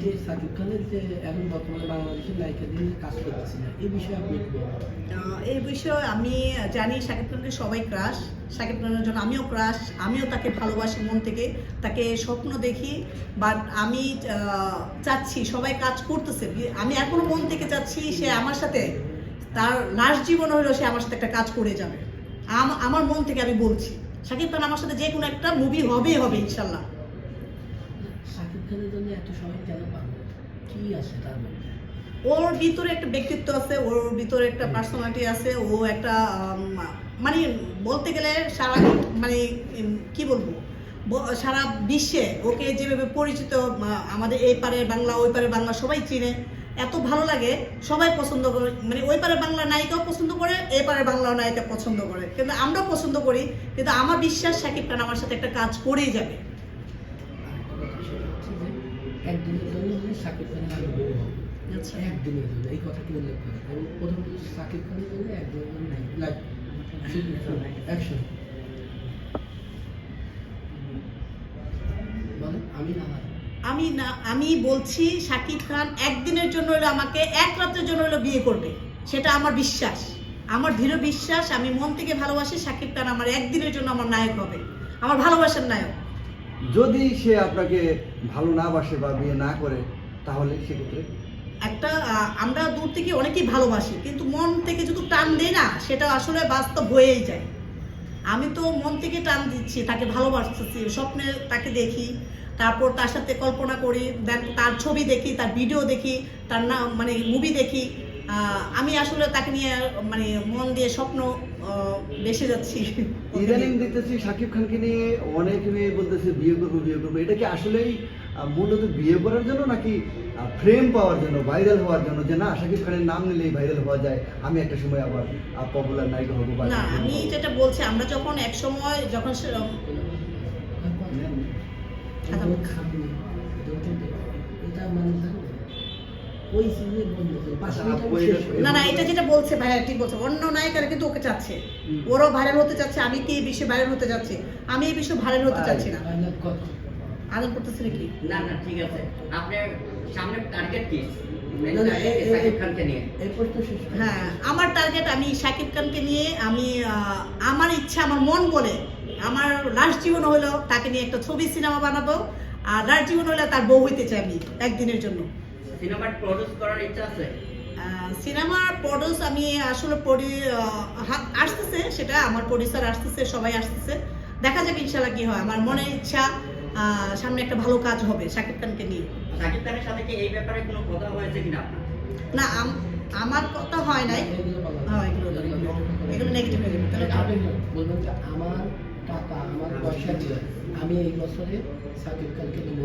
যে সাকিব খানের যে এখন বর্তমানে বাংলাদেশের কাজ করতেছে এই বিষয়ে আপনি এই বিষয়ে আমি জানি শাকিব খানকে সবাই ক্রাশ শাকিব খানের জন্য আমিও ক্রাশ আমিও তাকে ভালোবাসি মন থেকে, তাকে স্বপ্ন দেখি বাট আমি চাচ্ছি, সবাই কাজ করতেছে। আমি এখনও মন থেকে চাচ্ছি সে আমার সাথে, তার লাস্ট জীবন হলেও সে আমার সাথে একটা কাজ করে যাবে। আম- আমার মন থেকে আমি বলছি শাকিব খান আমার সাথে যে কোনো একটা মুভি হবেই, হবে, ইনশাল্লাহ। সাকিব জন্য এত সময় কেন পাবো কি আছে তার মধ্যে? ওর ভিতরে একটা ব্যক্তিত্ব আছে, ওর ভিতরে একটা পার্সোনালিটি আছে, ও একটা মানে বলতে গেলে সারা মানে কি বলব? সারা বিশ্বে ওকে যেভাবে পরিচিত আমাদের এই পারে বাংলা, ওই পারে বাংলা সবাই চিনে, এত ভালো লাগে, সবাই পছন্দ করে মানে ওই পারে বাংলা নায়িকাও পছন্দ করে, এই পারে বাংলা নায়িকা পছন্দ করে। কিন্তু আমরাও পছন্দ করি, কিন্তু আমার বিশ্বাস সাকিব খান আমার সাথে একটা কাজ করেই যাবে আরেকটা কথা সেটা হচ্ছে যে একদিনের জন্য সাকিব খানের হব আচ্ছা। একদিনের জন্য এই কথাটি উল্লেখ করে। এবং প্রথম সাকিব খানের জন্য একদিনের জন্য নাই। লাইক অ্যাকশন আমি না আমি না আমি বলছি শাকিব খান একদিনের জন্য হলো আমাকে এক রাতের জন্য হলো বিয়ে করবে। সেটা আমার বিশ্বাস। আমার দৃঢ় বিশ্বাস আমি মন থেকে ভালোবাসি শাকিব খান আমার একদিনের জন্য আমার নায়ক হবে। আমার ভালোবাসার নায়ক। যদি সে আপনাকে ভালো না বাসে বা বিয়ে না করে, তাহলে সেক্ষেত্রে? একটা আমরা দূর থেকে অনেকেই ভালোবাসি, কিন্তু মন থেকে যদি টান দেয় না, সেটা আসলে বাস্তব হয়েই যায়। আমি তো মন থেকে টান দিচ্ছি, তাকে ভালোবাসতেছি, স্বপ্নে তাকে দেখি, তারপর তার সাথে কল্পনা করি, দেন তার ছবি দেখি, তার ভিডিও দেখি, তার না মানে মুভি দেখি আমি আসলে তাকে নিয়ে মানে মন দিয়ে স্বপ্ন বেসে যাচ্ছি। ইদানিং দেখতেছি শাকিব খানকে নিয়ে অনেক মেয়ে বলতেছে বিয়ে করব বিয়ে করব। এটা কি আসলেই মূলত বিয়ে করার জন্য নাকি ফ্রেম পাওয়ার জন্য ভাইরাল হওয়ার জন্য? যে না শাকিব খানের নাম নিলেই ভাইরাল হওয়া যায় আমি একটা সময় আবার পপুলার নায়িকা হব না আমি যেটা বলছি আমরা যখন এক সময় যখন মানে ওই না না এটা যেটা বলছে ভাইয়া ঠিক বলছে। অন্য নায়িকারা কিন্তু ওকে চাচ্ছে। ওরাও ভাইরাল হতে চাচ্ছে আমি কি এই বিষয়ে ভাইরাল হতে যাচ্ছি আমি এই বিষয়ে ভাইরাল হতে চাচ্ছি না। আনন্দ করতেছি নাকি? না না ঠিক আছে। আপনার সামনে টার্গেট কি। হ্যাঁ আমার টার্গেট আমি শাকিব খানকে নিয়ে আমি আহ, আমার ইচ্ছা আমার মন বলে আমার লাস্ট জীবন হলো তাকে নিয়ে একটা ছবি সিনেমা বানাবো। আর লাস্ট জীবন হলে তার বউ হইতে চাই আমি একদিনের জন্য। সিনেমার প্রডিউস করার ইচ্ছা আছে? সিনেমার প্রডিউস আমি আসলে পরি আসতেছে সেটা আমার প্রডিউসার আসতেছে সবাই আসতেছে। দেখা যাক ইনশাল্লাহ কি হয়। আমার মনের ইচ্ছা সামনে একটা ভালো কাজ হবে শাকিব খানকে নিয়ে। সাকিব খানের সাথে কি এই ব্যাপারে কোনো কথা হয়েছে কিনা? না আমার কথা হয় নাই। এগুলো হ্যাঁ, নেগেটিভ হয়ে যাবে। তাহলে আপনি বলবেন যে আমার টাকা আমার পয়সা দিয়ে আমি এই বছরে সাকিব খানকে নেব।